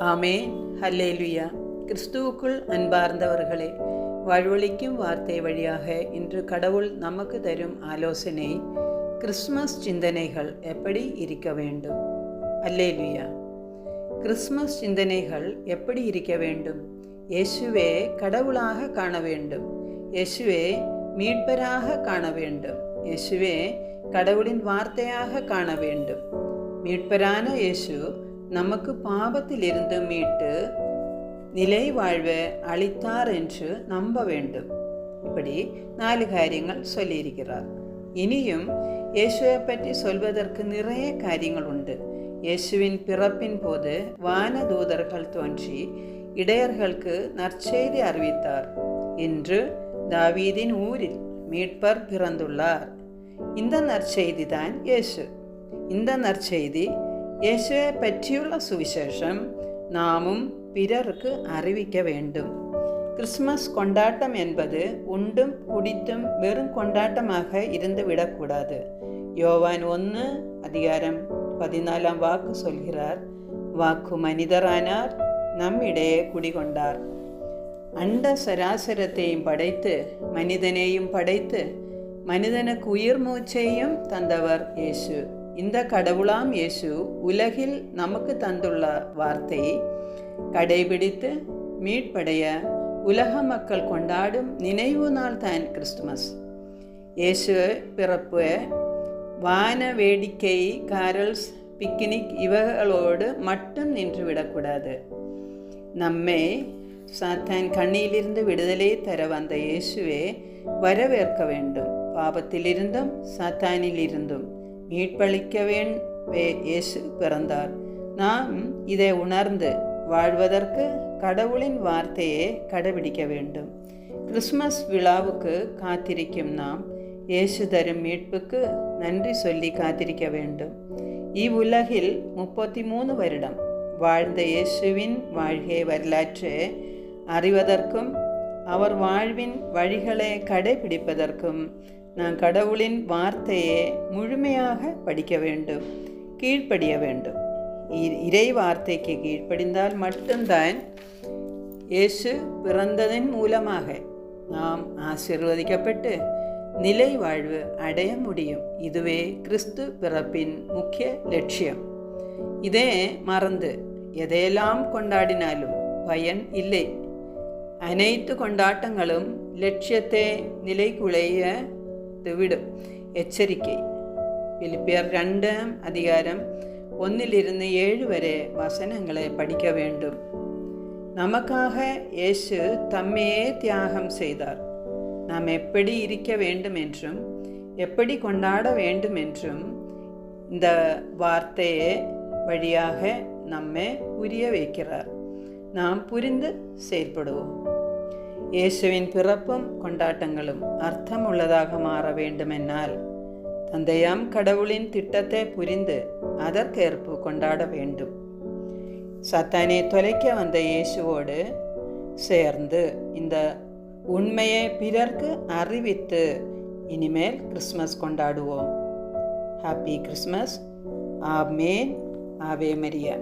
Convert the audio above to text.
ஆமேன். Hallelujah. கிறிஸ்துவுக்குள் அன்பார்ந்தவர்களே வாழ்வழிக்கும் வார்த்தை வழியாக இன்று கடவுள் நமக்கு தரும் ஆலோசனை கிறிஸ்மஸ் சிந்தனைகள் எப்படி இருக்க வேண்டும்? அல்லேலுயா. கிறிஸ்மஸ் சிந்தனைகள் எப்படி இருக்க வேண்டும்? இயேசுவே கடவுளாக காண வேண்டும். இயேசுவே மீட்பராக காண வேண்டும். இயேசுவே கடவுளின் வார்த்தையாக காண வேண்டும். மீட்பரான இயேசு நமக்கு பாவத்திலிருந்து மீட்டு நிலை வாழ்வை அளித்தார் என்று நம்ப வேண்டும். இப்படி நாலு காரியங்கள் சொல்லியிருக்கிறார். இனியும் இயேசுவை பற்றி சொல்வதற்கு நிறைய காரியங்கள் உண்டு. இயேசுவின் பிறப்பின் போது வானதூதர்கள் தோன்றி இடையர்களுக்கு நற்செய்தி அறிவித்தார். இன்று தாவீதின் ஊரில் மீட்பர் பிறந்துள்ளார். இந்த நற்செய்தி தான் இயேசு. இந்த நற்செய்தி இயேசுவை பற்றியுள்ள சுவிசேஷம் நாமும் பிறருக்கு அறிவிக்க வேண்டும். கிறிஸ்மஸ் கொண்டாட்டம் என்பது உண்டும் குடித்தும் வெறும் கொண்டாட்டமாக இருந்து விடக்கூடாது யோவான் ஒன்று அதிகாரம் பதினாலாம் வாக்கு சொல்கிறார் வாக்கு மனிதரானார் நம்மிடையே குடிகொண்டார் அண்ட சராசரத்தையும் படைத்து மனிதனையும் படைத்து மனிதனுக்கு உயிர் மூச்சையும் தந்தவர் இயேசு இந்த கடவுளாம் இயேசு உலகில் நமக்கு தந்துள்ள வார்த்தையை கடைபிடித்து மீட்படைய உலக மக்கள் கொண்டாடும் நினைவு நாள் தான் கிறிஸ்துமஸ். இயேசு பிறப்பு வான வேடிக்கை காரல்ஸ் பிக்னிக் இவர்களோடு மட்டும் நின்றுவிடக்கூடாது. நம்மை சாத்தான் கண்ணியிலிருந்து விடுதலை தர வந்த இயேசுவே வரவேற்க வேண்டும். பாபத்திலிருந்தும் சாத்தானிலிருந்தும். மீட்பளிக்கவே இயேசு பிறந்தார். நாம் இதை உணர்ந்து வாழ்வதற்கு கடவுளின் வார்த்தையை கடைபிடிக்க வேண்டும். கிறிஸ்மஸ் விழாவுக்கு காத்திருக்கும் நாம் இயேசு தரும் மீட்புக்கு நன்றி சொல்லி காத்திருக்க வேண்டும். இவ்வுலகில் முப்பத்தி மூணு வருடம் வாழ்ந்த இயேசுவின் வாழ்கை வரலாற்று அறிவதற்கும் அவர் வாழ்வின் வழிகளை கடைபிடிப்பதற்கும் நான் கடவுளின் வார்த்தையை முழுமையாக படிக்க வேண்டும் கீழ்ப்படிய வேண்டும். இறை வார்த்தைக்கு கீழ்ப்படிந்தால் மட்டும்தான் இயேசு பிறந்ததன் மூலமாக நாம் ஆசிர்வதிக்கப்பட்டு நிலை வாழ்வு அடைய முடியும். இதுவே கிறிஸ்து பிறப்பின் முக்கிய லட்சியம். இதே மறந்து எதையெல்லாம் கொண்டாடினாலும் பயன் இல்லை. அனைத்து கொண்டாட்டங்களும் லட்சியத்தை நிலைகுலைய விடும் எச்சரிக்கை பிலிப்பியர் ரெண்டாம் அதிகாரம் ஒன்னிலிருந்து ஏழு வரை வசனங்களை படிக்க வேண்டும் நமக்காக இயேசு தம்மையே தியாகம் செய்தார் நாம் எப்படி இருக்க வேண்டும் என்றும் எப்படி கொண்டாட வேண்டும் என்றும் இந்த வார்த்தையை வழியாக நம்மை புரிய வைக்கிறார் நாம் புரிந்து செயல்படுவோம் இயேசுவின் பிறப்பும் கொண்டாட்டங்களும் அர்த்தம் உள்ளதாக மாற வேண்டுமென்னால் தந்தையாம் கடவுளின் திட்டத்தை புரிந்து அதற்கேற்பு கொண்டாட வேண்டும். சத்தானை தொலைக்க வந்த இயேசுவோடு சேர்ந்து இந்த உண்மையை பிறர்க்கு அறிவித்து இனிமேல் கிறிஸ்மஸ் கொண்டாடுவோம். ஹாப்பி கிறிஸ்மஸ் ஆமேன் ஆவே மரியா